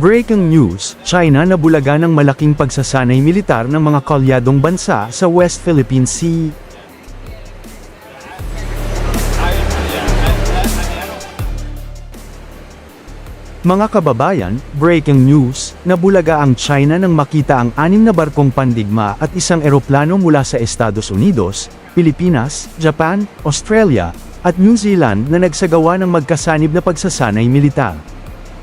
Breaking news, China nabulaga ng malaking pagsasanay militar ng mga kalyadong bansa sa West Philippine Sea. Mga kababayan, breaking news, nabulaga ang China nang makita ang anim na barkong pandigma at isang eroplano mula sa Estados Unidos, Pilipinas, Japan, Australia, at New Zealand na nagsagawa ng magkasanib na pagsasanay militar.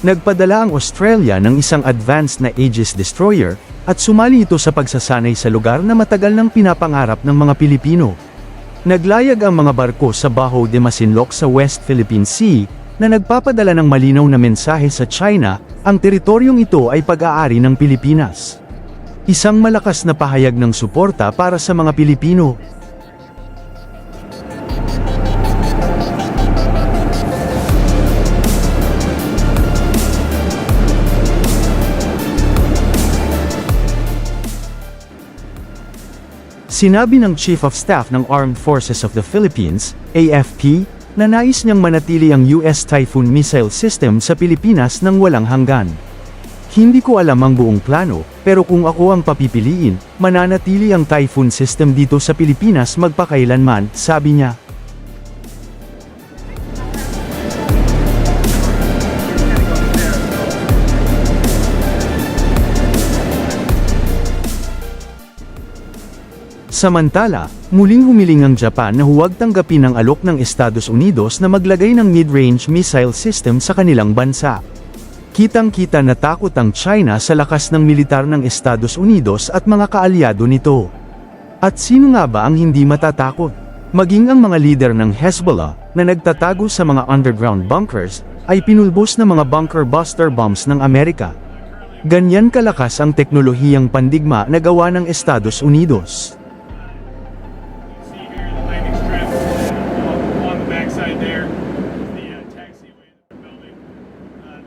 Nagpadala ang Australia ng isang advanced na Aegis destroyer, at sumali ito sa pagsasanay sa lugar na matagal nang pinapangarap ng mga Pilipino. Naglayag ang mga barko sa Baho de Masinloc sa West Philippine Sea, na nagpapadala ng malinaw na mensahe sa China, ang teritoryong ito ay pag-aari ng Pilipinas. Isang malakas na pahayag ng suporta para sa mga Pilipino. Sinabi ng Chief of Staff ng Armed Forces of the Philippines, AFP, na nais niyang manatili ang US Typhoon missile system sa Pilipinas ng walang hanggan. Hindi ko alam ang buong plano, pero kung ako ang papipiliin, mananatili ang Typhoon system dito sa Pilipinas magpakailanman, sabi niya. Samantala, muling humiling ang Japan na huwag tanggapin ang alok ng Estados Unidos na maglagay ng mid-range missile system sa kanilang bansa. Kitang-kita na takot ang China sa lakas ng militar ng Estados Unidos at mga kaalyado nito. At sino nga ba ang hindi matatakot? Maging ang mga lider ng Hezbollah, na nagtatago sa mga underground bunkers, ay pinulbos ng mga bunker buster bombs ng Amerika. Ganyan kalakas ang teknolohiyang pandigma na gawa ng Estados Unidos.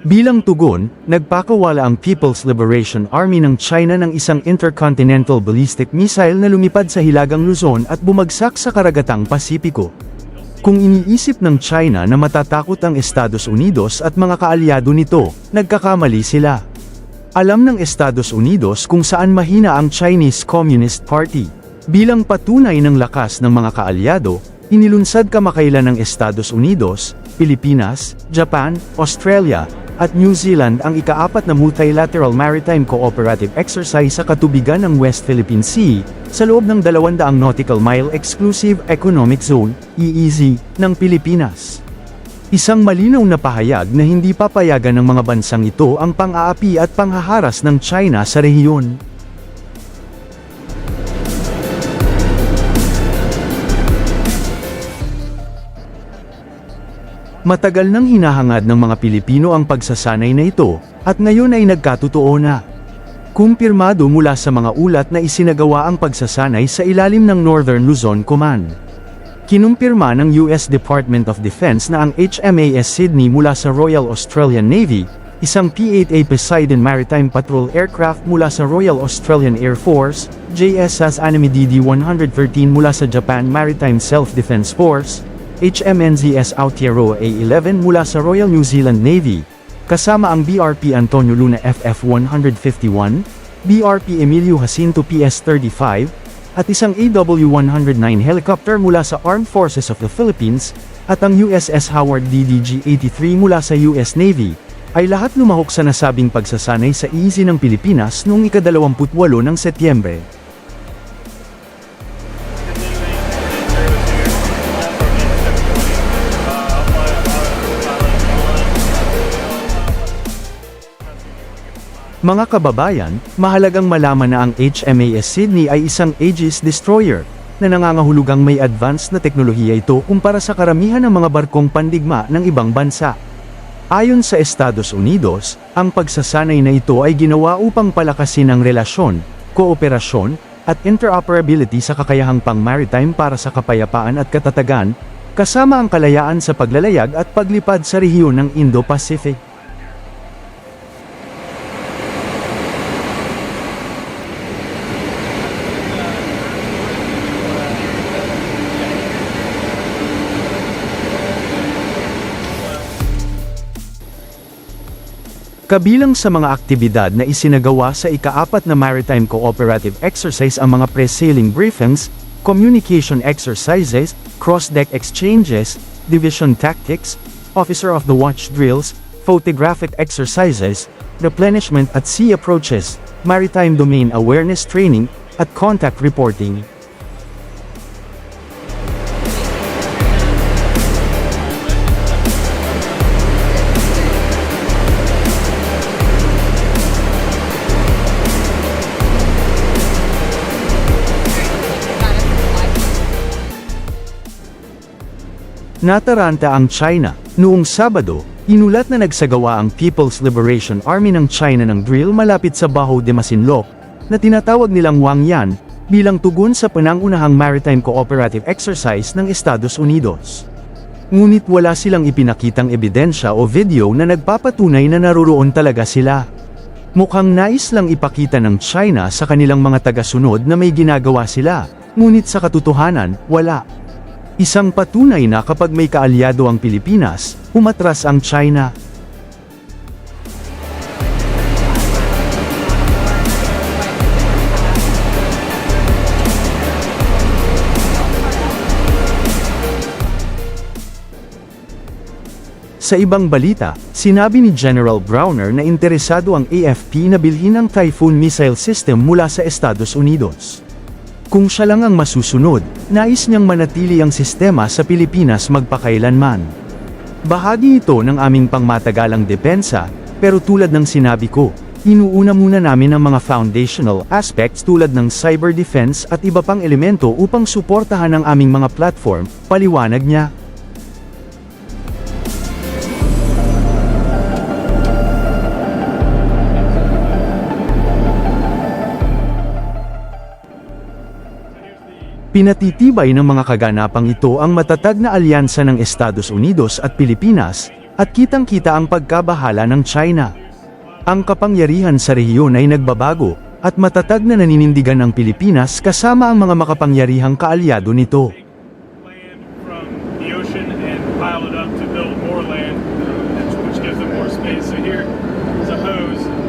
Bilang tugon, nagpakawala ang People's Liberation Army ng China ng isang intercontinental ballistic missile na lumipad sa Hilagang Luzon at bumagsak sa karagatang Pasipiko. Kung iniisip ng China na matatakot ang Estados Unidos at mga kaalyado nito, nagkakamali sila. Alam ng Estados Unidos kung saan mahina ang Chinese Communist Party. Bilang patunay ng lakas ng mga kaalyado, inilunsad kamakailan ng Estados Unidos, Pilipinas, Japan, Australia, at New Zealand ang ikaapat na multilateral maritime cooperative exercise sa katubigan ng West Philippine Sea, sa loob ng 200 nautical mile exclusive economic zone, EEZ, ng Pilipinas. Isang malinaw na pahayag na hindi papayagan ng mga bansang ito ang pang-aapi at panghaharas ng China sa rehiyon. Matagal nang hinahangad ng mga Pilipino ang pagsasanay na ito, at ngayon ay nagkatotoo na. Kumpirmado mula sa mga ulat na isinagawa ang pagsasanay sa ilalim ng Northern Luzon Command. Kinumpirma ng US Department of Defense na ang HMAS Sydney mula sa Royal Australian Navy, isang P-8A Poseidon Maritime Patrol aircraft mula sa Royal Australian Air Force, JSS Anime DD-113 mula sa Japan Maritime Self-Defense Force, HMNZS Aotearoa A-11 mula sa Royal New Zealand Navy, kasama ang BRP Antonio Luna FF-151, BRP Emilio Jacinto PS-35, at isang AW-109 helicopter mula sa Armed Forces of the Philippines, at ang USS Howard DDG-83 mula sa US Navy, ay lahat lumahok sa nasabing pagsasanay sa easy ng Pilipinas noong ika-28 ng Setyembre. Mga kababayan, mahalagang malaman na ang HMAS Sydney ay isang Aegis destroyer, na nangangahulugang may advanced na teknolohiya ito kumpara sa karamihan ng mga barkong pandigma ng ibang bansa. Ayon sa Estados Unidos, ang pagsasanay na ito ay ginawa upang palakasin ang relasyon, kooperasyon, at interoperability sa kakayahang pang-maritime para sa kapayapaan at katatagan, kasama ang kalayaan sa paglalayag at paglipad sa rehiyon ng Indo-Pacific. Kabilang sa mga aktibidad na isinagawa sa ikaapat na Maritime Cooperative Exercise ang mga pre-sailing briefings, communication exercises, cross-deck exchanges, division tactics, officer of the watch drills, photographic exercises, replenishment at sea approaches, maritime domain awareness training, at contact reporting. Nataranta ang China. Noong Sabado, inulat na nagsagawa ang People's Liberation Army ng China ng drill malapit sa Baho de Masinloc, na tinatawag nilang Wangyan, bilang tugon sa panangunahang maritime cooperative exercise ng Estados Unidos. Ngunit wala silang ipinakitang ebidensya o video na nagpapatunay na naroroon talaga sila. Mukhang nais lang ipakita ng China sa kanilang mga tagasunod na may ginagawa sila, ngunit sa katotohanan, wala. Isang patunay na kapag may kaalyado ang Pilipinas, umatras ang China. Sa ibang balita, sinabi ni General Browner na interesado ang AFP na bilhin ang Typhoon missile system mula sa Estados Unidos. Kung siya lang ang masusunod, nais niyang manatili ang sistema sa Pilipinas magpakailanman. Bahagi ito ng aming pangmatagalang depensa, pero tulad ng sinabi ko, inuuna muna namin ang mga foundational aspects tulad ng cyber defense at iba pang elemento upang suportahan ang aming mga platform, paliwanag niya. Pinatitibay ng mga kaganapang ito ang matatag na alyansa ng Estados Unidos at Pilipinas, at kitang-kita ang pagkabahala ng China. Ang kapangyarihan sa rehiyon ay nagbabago, at matatag na naninindigan ng Pilipinas kasama ang mga makapangyarihang kaalyado nito. pile up to build more land, which gives them more space. So here is a hose